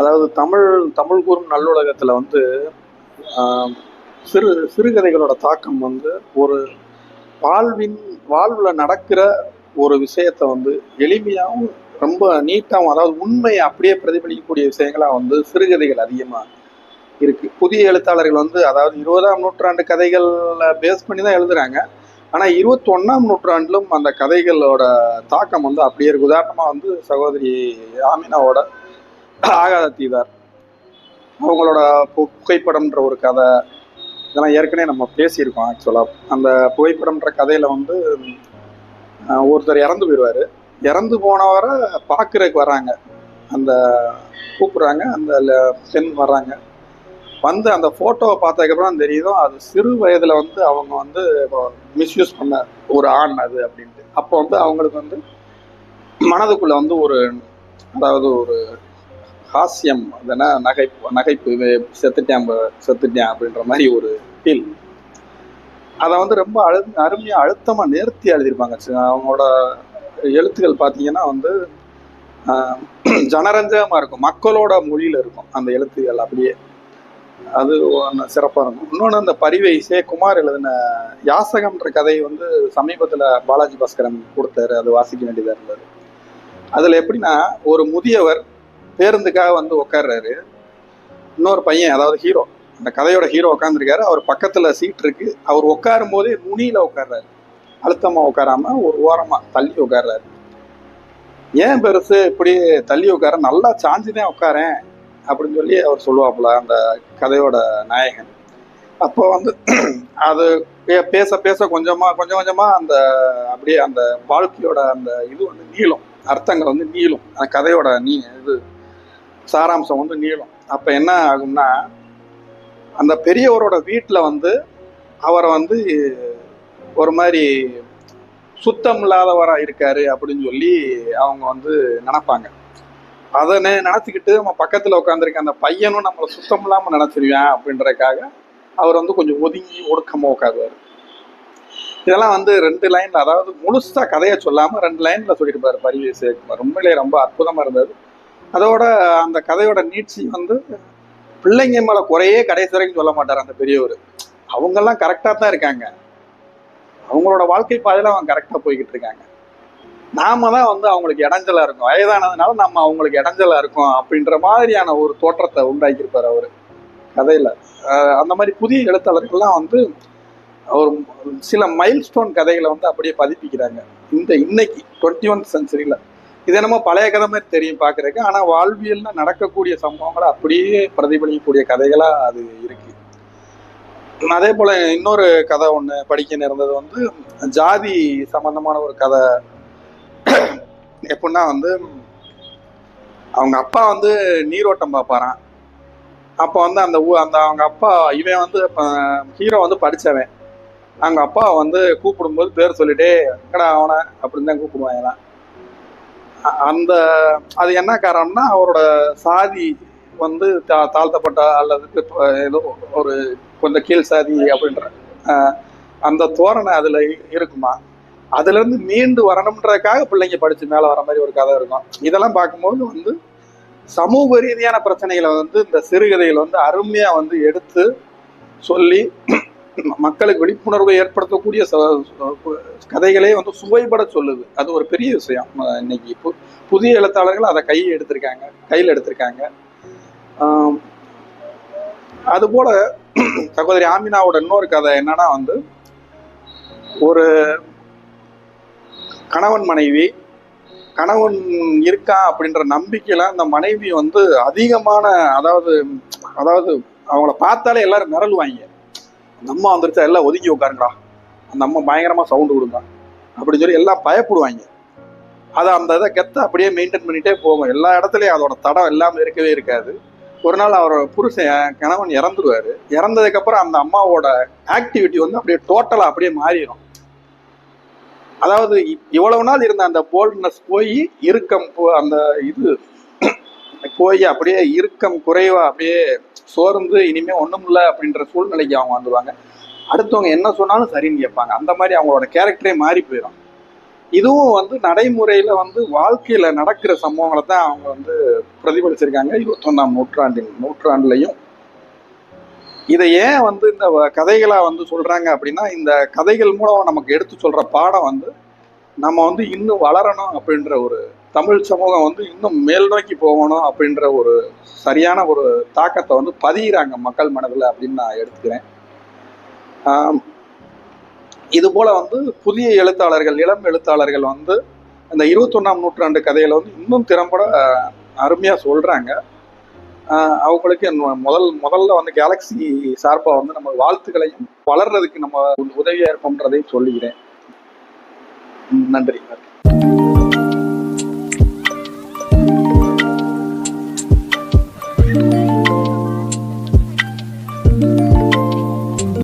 அதாவது தமிழ் தமிழ் கூறும் நல்லுலகத்தில் வந்து சிறு சிறுகதைகளோட தாக்கம் வந்து ஒரு வாழ்வின் வாழ்வில் நடக்கிற ஒரு விஷயத்தை வந்து எளிமையாகவும் ரொம்ப நீட்டாகவும் அதாவது உண்மையை அப்படியே பிரதிபலிக்கக்கூடிய விஷயங்களாக வந்து சிறுகதைகள் அதிகமாக இருக்கு. புதிய எழுத்தாளர்கள் வந்து அதாவது இருபதாம் நூற்றாண்டு கதைகளில் பேஸ் பண்ணி தான் எழுதுறாங்க. ஆனால் இருபத்தொன்னாம் நூற்றாண்டிலும் அந்த கதைகளோட தாக்கம் வந்து அப்படியே இருக்கு. உதாரணமாக வந்து சகோதரி ஆமினாவோட ஆகாத தீதார் அவங்களோட பு- புகைப்படம்ன்ற ஒரு கதை இதெல்லாம் ஏற்கனவே நம்ம பேசியிருக்கோம் ஆக்சுவலாக அந்த புகைப்படம்ன்ற கதையில் வந்து ஒருத்தர் இறந்து போயிடுவார் இறந்து போனவரை பார்க்குறதுக்கு வராங்க. அந்த கூப்பிட்றாங்க. அந்த பெண் வர்றாங்க. வந்து அந்த ஃபோட்டோவை பார்த்ததுக்கப்புறம் தெரியுதோ அது சிறு வயதில் வந்து அவங்க வந்து மிஸ்யூஸ் பண்ண ஒரு ஆண் அது அப்படின்ட்டு. அப்போ வந்து அவங்களுக்கு வந்து மனதுக்குள்ளே வந்து ஒரு அதாவது ஒரு ஹாஸ்யம் அதனா நகைப்பு நகைப்பு செத்துட்டேன் செத்துட்டேன் அப்படின்ற மாதிரி ஒரு ஃபீல் அதை வந்து ரொம்ப அழு அருமையாக அழுத்தமாக நேர்த்தி எழுதியிருப்பாங்க. அவங்களோட எழுத்துக்கள் பார்த்தீங்கன்னா வந்து ஜனரஞ்சகமாக இருக்கும். மக்களோட மொழியில் இருக்கும் அந்த எழுத்துக்கள் அப்படியே. அது ஒன்று சிறப்பாக இருக்கும். இன்னொன்று அந்த பரிவை குமார் எழுதின யாசகம்ன்ற கதை வந்து சமீபத்தில் பாலாஜி பாஸ்கரன் கொடுத்தாரு. அது வாசிக்க வேண்டியதாக இருந்தது. அதில் எப்படின்னா ஒரு முதியவர் பேருந்துக்காக வந்து உட்காடுறாரு இன்னொரு பையன் அதாவது ஹீரோ அந்த கதையோட ஹீரோ உட்காந்துருக்காரு அவர் பக்கத்தில் சீட் இருக்கு. அவர் உட்காரும் போதே நுனியில் உட்கார்றாரு அழுத்தமாக உட்காராம ஒரு ஓரமாக தள்ளி உட்காடுறாரு ஏன் பெருசு இப்படி தள்ளி உட்கார நல்லா சாஞ்சு தான் உட்காரேன் அப்படின்னு சொல்லி அவர் சொல்லுவாப்புல அந்த கதையோட நாயகன். அப்போ வந்து அது பே- பேச பேச கொஞ்சமாக கொஞ்சம் கொஞ்சமாக அந்த அப்படியே அந்த வாழ்க்கையோட அந்த இது வந்து நீளும். அர்த்தங்கள் வந்து நீளும். அந்த கதையோட நீ இது சாராம்சம் வந்து நீளும். அப்போ என்ன ஆகும்னா அந்த பெரியவரோட வீட்டில் வந்து அவரை வந்து ஒரு மாதிரி சுத்தம் இல்லாதவராக இருக்காரு அப்படின்னு சொல்லி அவங்க வந்து நினப்பாங்க. அதை நினச்சிக்கிட்டு நம்ம பக்கத்தில் உட்காந்துருக்க அந்த பையனும் நம்மளை சுத்தம் இல்லாமல் நினச்சிருவேன் அப்படின்றதுக்காக அவர் வந்து கொஞ்சம் ஒதுங்கி ஒடுக்கமாக உட்காருவார். இதெல்லாம் வந்து ரெண்டு லைனில் அதாவது முழுசாக கதையை சொல்லாமல் ரெண்டு லைனில் சொல்லியிருப்பார் பரிவே சேகுமார் உண்மையிலேயே ரொம்ப அற்புதமாக இருந்தது. அதோட அந்த கதையோட நீட்சி வந்து பிள்ளைங்க மேல குறையே கடைசி வரைக்கும் சொல்ல மாட்டார் அந்த பெரியவர். அவங்கெல்லாம் கரெக்டா தான் இருக்காங்க. அவங்களோட வாழ்க்கை பாதையில அவங்க கரெக்டா போய்கிட்டு இருக்காங்க. நாம தான் வந்து அவங்களுக்கு இடைஞ்சலா இருக்கும். வயதானதுனால நம்ம அவங்களுக்கு இடைஞ்சலா இருக்கும் அப்படின்ற மாதிரியான ஒரு தோற்றத்தை உண்டாக்கியிருப்பார் அவரு கதையில. அந்த மாதிரி புதிய எழுத்தாளர்கள்லாம் வந்து ஒரு சில மைல்ஸ்டோன் கதைகளை வந்து அப்படியே பதிப்பிக்கிறாங்க. இந்த இன்னைக்கு டுவெண்ட்டி ஒன் சென்ச்சுரியில இது என்னமோ பழைய கதை மாதிரி தெரியும் பார்க்குறதுக்கு. ஆனால் வாழ்வியலில் நடக்கக்கூடிய சம்பவங்களை அப்படியே பிரதிபலிக்கக்கூடிய கதைகளாக அது இருக்கு. அதே போல் இன்னொரு கதை ஒன்று படிக்க நேர்ந்தது வந்து ஜாதி சம்பந்தமான ஒரு கதை. எப்படின்னா வந்து அவங்க அப்பா வந்து நீரோட்டம் பார்ப்பாராம். அப்போ வந்து அந்த ஊ அந்த அவங்க அப்பா இவன் வந்து ஹீரோ வந்து படித்தவன் அவங்க அப்பா வந்து கூப்பிடும்போது பேர் சொல்லிட்டே எங்கடா அவனை? அப்படின்னு தான் கூப்பிடுவாங்களாம். அ- அந்த அது என்ன காரணம்னா அவரோட சாதி வந்து தா தாழ்த்தப்பட்ட அல்லது ஏதோ ஒரு கொஞ்சம் கீழ் சாதி அப்படின்ற அந்த தோரணை அதில் இருக்குமா? அதுலேருந்து மீண்டு வரணுன்றதுக்காக பிள்ளைங்க படித்து மேலே வர மாதிரி ஒரு கதை இருக்கும். இதெல்லாம் பார்க்கும்போது வந்து சமூக ரீதியான பிரச்சனைகளை வந்து இந்த சிறுகதைகள் வந்து அருமையாக வந்து எடுத்து சொல்லி மக்களுக்கு விழிப்புணர்வை ஏற்படுத்தக்கூடிய ச- கதைகளே வந்து சுவைபட சொல்லுது. அது ஒரு பெரிய விஷயம். இன்னைக்கு பு- புதிய எழுத்தாளர்கள் அதை கையை எடுத்திருக்காங்க. கையில் எடுத்திருக்காங்க. அதுபோல் அதுபோல சகோதரி ஆமினாவோட இன்னொரு கதை என்னன்னா வந்து ஒரு கணவன் மனைவி கணவன் இருக்கா அப்படின்ற நம்பிக்கையில அந்த மனைவி வந்து அதிகமான அதாவது அதாவது அவங்கள பார்த்தாலே எல்லாரும் மிரளுவாங்க அந்த அம்மா வந்துருச்சா எல்லாம் ஒதுங்கி உட்காருங்கடா. அந்த அம்மா பயங்கரமாக சவுண்டு கொடுங்க. அப்படின்னு சொல்லி எல்லாம் பயப்படுவாங்க. அதை அந்த இதை கெத்த அப்படியே மெயின்டைன் பண்ணிகிட்டே போகும் எல்லா இடத்துலையும் அதோட தடம் எல்லாமே இருக்கவே இருக்காது. ஒரு நாள் அவரோட புருஷன் கணவன் இறந்துடுவார் இறந்ததுக்கப்புறம் அந்த அம்மாவோட ஆக்டிவிட்டி வந்து அப்படியே டோட்டலாக அப்படியே மாறிடும் அதாவது இவ்வளவு நாள் இருந்த அந்த போல்ட்னஸ் போய் இறுக்கம் போ- அந்த இது போய் அப்படியே இறுக்கம் குறைவாக அப்படியே சோர்ந்து இனிமே ஒன்றும் இல்லை அப்படின்ற சூழ்நிலைக்கு அவங்க வந்துடுவாங்க அடுத்தவங்க என்ன சொன்னாலும் சரின்னு கேட்பாங்க. அந்த மாதிரி அவங்களோட கேரக்டரே மாறி போயிடும் இதுவும் வந்து நடைமுறையில் வந்து வாழ்க்கையில் நடக்கிற சம்பவங்களை தான் அவங்க வந்து பிரதிபலிச்சிருக்காங்க. இருபத்தொன்னாம் நூற்றாண்டின் நூற்றாண்டுலையும். இதை ஏன் வந்து இந்த வ- வந்து சொல்கிறாங்க அப்படின்னா இந்த கதைகள் மூலம் நமக்கு எடுத்து சொல்கிற பாடம் வந்து நம்ம வந்து இன்னும் வளரணும் அப்படின்ற ஒரு தமிழ் சமூகம் வந்து இன்னும் மேல் நோக்கி போகணும் அப்படின்ற ஒரு சரியான ஒரு தாக்கத்தை வந்து பதிகிறாங்க மக்கள் மனதில் அப்படின்னு நான் எடுத்துக்கிறேன். இது போல வந்து புதிய எழுத்தாளர்கள் இளம் எழுத்தாளர்கள் வந்து அந்த இருபத்தொன்னாம் நூற்றாண்டு கதையில் வந்து இன்னும் திறம்பட அருமையாக அருமையா சொல்றாங்க. அவங்களுக்கு முதல் முதல்ல வந்து கேலக்ஸி சார்பாக வந்து நம்ம வாழ்த்துக்களையும் வளர்றதுக்கு நம்ம உதவியா இருப்போம்ன்றதையும் சொல்லுகிறேன் நன்றி.